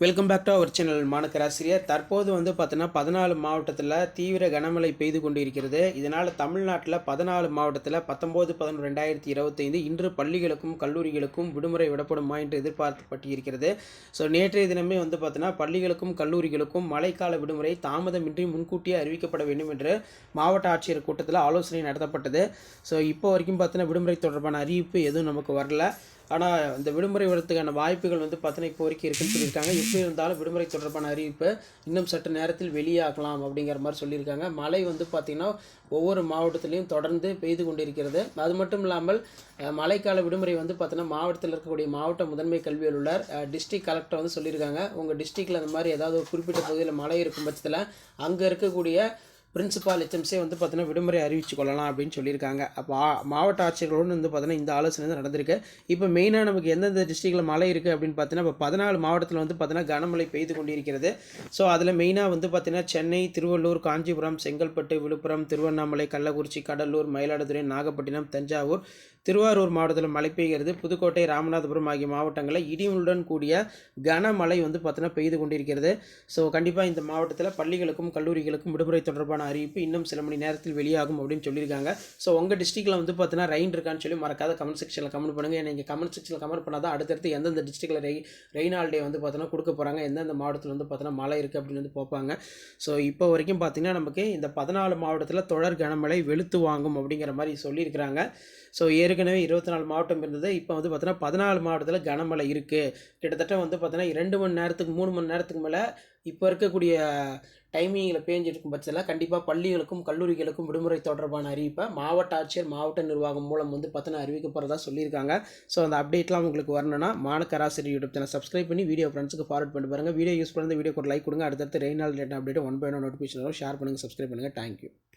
Welcome back to our channel மாணக்கராசிரியர் தற்போது வந்து பார்த்தீங்கன்னா பதினாலு மாவட்டத்தில் தீவிர கனமழை பெய்து கொண்டு இருக்கிறது இதனால் தமிழ்நாட்டில் பதினாலு மாவட்டத்தில் பத்தொம்போது பதினொன்று ரெண்டாயிரத்தி இருபத்தைந்து இன்று பள்ளிகளுக்கும் கல்லூரிகளுக்கும் விடுமுறை விடப்படுமா என்று எதிர்பார்க்கப்பட்டு இருக்கிறது ஸோ நேற்றைய தினமே வந்து பார்த்தீங்கன்னா பள்ளிகளுக்கும் கல்லூரிகளுக்கும் மழைக்கால விடுமுறை தாமதமின்றி முன்கூட்டியே அறிவிக்கப்பட வேண்டும் என்று மாவட்ட ஆட்சியர் கூட்டத்தில் ஆலோசனை நடத்தப்பட்டது. ஸோ இப்போ வரைக்கும் பார்த்தீங்கன்னா விடுமுறை தொடர்பான அறிவிப்பு எதுவும் நமக்கு வரல. ஆனால் இந்த விடுமுறை வரதுக்கான வாய்ப்புகள் வந்து பார்த்தீங்கன்னா இப்போ வரைக்கும் இருக்குன்னு சொல்லியிருக்காங்க. எப்படி இருந்தாலும் விடுமுறை தொடர்பான அறிவிப்பு இன்னும் சற்று நேரத்தில் வெளியாகலாம் அப்படிங்கிற மாதிரி சொல்லியிருக்காங்க. மழை வந்து பார்த்திங்கன்னா ஒவ்வொரு மாவட்டத்திலையும் தொடர்ந்து பெய்து கொண்டிருக்கிறது. அது மட்டும் இல்லாமல் மழைக்கால விடுமுறை வந்து பார்த்தீங்கன்னா மாவட்டத்தில் இருக்கக்கூடிய மாவட்ட முதன்மை கல்வி அலுவலர் டிஸ்ட்ரிக்ட் கலெக்டர் வந்து சொல்லியிருக்காங்க. உங்கள் டிஸ்ட்ரிக்டில் அந்த மாதிரி ஏதாவது ஒரு குறிப்பிட்ட பகுதியில் மழை இருக்கும் பட்சத்தில் அங்கே இருக்கக்கூடிய பிரின்சிபால் ஹெச்எம்ஸே வந்து பார்த்தீங்கன்னா விடுமுறை அறிவிச்சு கொள்ளலாம் அப்படின்னு சொல்லியிருக்காங்க. அப்போ மாவட்ட ஆட்சியர்களோடு வந்து பார்த்தீங்கன்னா இந்த ஆலோசனை தான் நடந்திருக்கு. இப்போ மெயினாக நமக்கு எந்தெந்த டிஸ்ட்ரிக்டில் மழை இருக்குது அப்படின்னு பார்த்தீங்கன்னா இப்போ பதினாலு மாவட்டத்தில் வந்து பார்த்தீங்கன்னா கனமழை பெய்து கொண்டிருக்கிறது. ஸோ அதில் மெயினாக வந்து பார்த்தீங்கன்னா சென்னை திருவள்ளூர் காஞ்சிபுரம் செங்கல்பட்டு விழுப்புரம் திருவண்ணாமலை கள்ளக்குறிச்சி கடலூர் மயிலாடுதுறை நாகப்பட்டினம் தஞ்சாவூர் திருவாரூர் மாவட்டத்தில் மழை பெய்கிறது. புதுக்கோட்டை ராமநாதபுரம் ஆகிய மாவட்டங்களில் இடியுடன் கூடிய கனமழை வந்து பார்த்தீங்கன்னா பெய்து கொண்டிருக்கிறது. ஸோ கண்டிப்பாக இந்த மாவட்டத்தில் பள்ளிகளுக்கும் கல்லூரிகளுக்கும் விடுமுறை தொடர்பான அறிவிப்பு இன்னும் சில மணி நேரத்தில் வெளியாகும் அப்படின்னு சொல்லியிருக்காங்க. ஸோ உங்கள் டிஸ்ட்ரிக்டில் வந்து பார்த்தீங்கன்னா ரெயின் இருக்கான்னு சொல்லி மறக்காத கமெண்ட் செக்ஷனில் கமெண்ட் பண்ணுங்கள் நீங்கள் கமெண்ட் செக்ஷனில் கமெண்ட் பண்ணால் தான் அடுத்தடுத்து எந்தெந்த டிஸ்ட்ரிக்டில் ரெய் ரெயின் ஹாலிடே வந்து பார்த்தீங்கன்னா கொடுக்க போகிறாங்க எந்தெந்த மாவட்டத்தில் வந்து பார்த்தீங்கன்னா மழை இருக்குது அப்படின்னு வந்து பார்ப்பாங்க. ஸோ இப்போ வரைக்கும் பார்த்தீங்கன்னா நமக்கு இந்த பதினாலு மாவட்டத்தில் தொடர் கனமழை வெளுத்து வாங்கும் அப்படிங்கிற மாதிரி சொல்லியிருக்கிறாங்க. ஸோ ஏற்கனவே இருபத்தி நாலு மாவட்டம் இருந்தது. இப்போ வந்து பார்த்தீங்கன்னா பதினாலு மாவட்டத்தில் கனமழை இருக்குது கிட்டத்தட்ட வந்து பார்த்தீங்கன்னா இரண்டு மணி நேரத்துக்கு மூணு மணி நேரத்துக்கு மேலே இப்போ இருக்கக்கூடிய டைமிங்கில் பேஞ்சிட்டு இருக்கும் பட்சத்தில் கண்டிப்பாக பள்ளிகளுக்கும் கல்லூரிகளுக்கும் விடுமுறை தொடர்பான அறிவிப்பை மாவட்ட ஆட்சியர் மாவட்ட நிர்வாகம் மூலம் வந்து பார்த்தீங்கன்னா அறிவிக்கப்படுறதா சொல்லியிருக்காங்க. ஸோ அந்த அப்டேட்லாம் உங்களுக்கு வரணும்னா மாணக்கராசிரி யூடியூப் சேனல் சப்ஸ்கிரைப் பண்ணி வீடியோ ஃப்ரெண்ட்ஸுக்கு ஃபார்வர்ட் பண்ணி பாருங்கள் வீடியோ யூஸ் பண்ணுறது வீடியோ ஒரு லைக் கொடுங்க. அடுத்தடுத்து ரெய்னால் late update one by one notification share பண்ணுங்கள் சப்ஸ்கிரைப் பண்ணுங்கள் தேங்க்யூ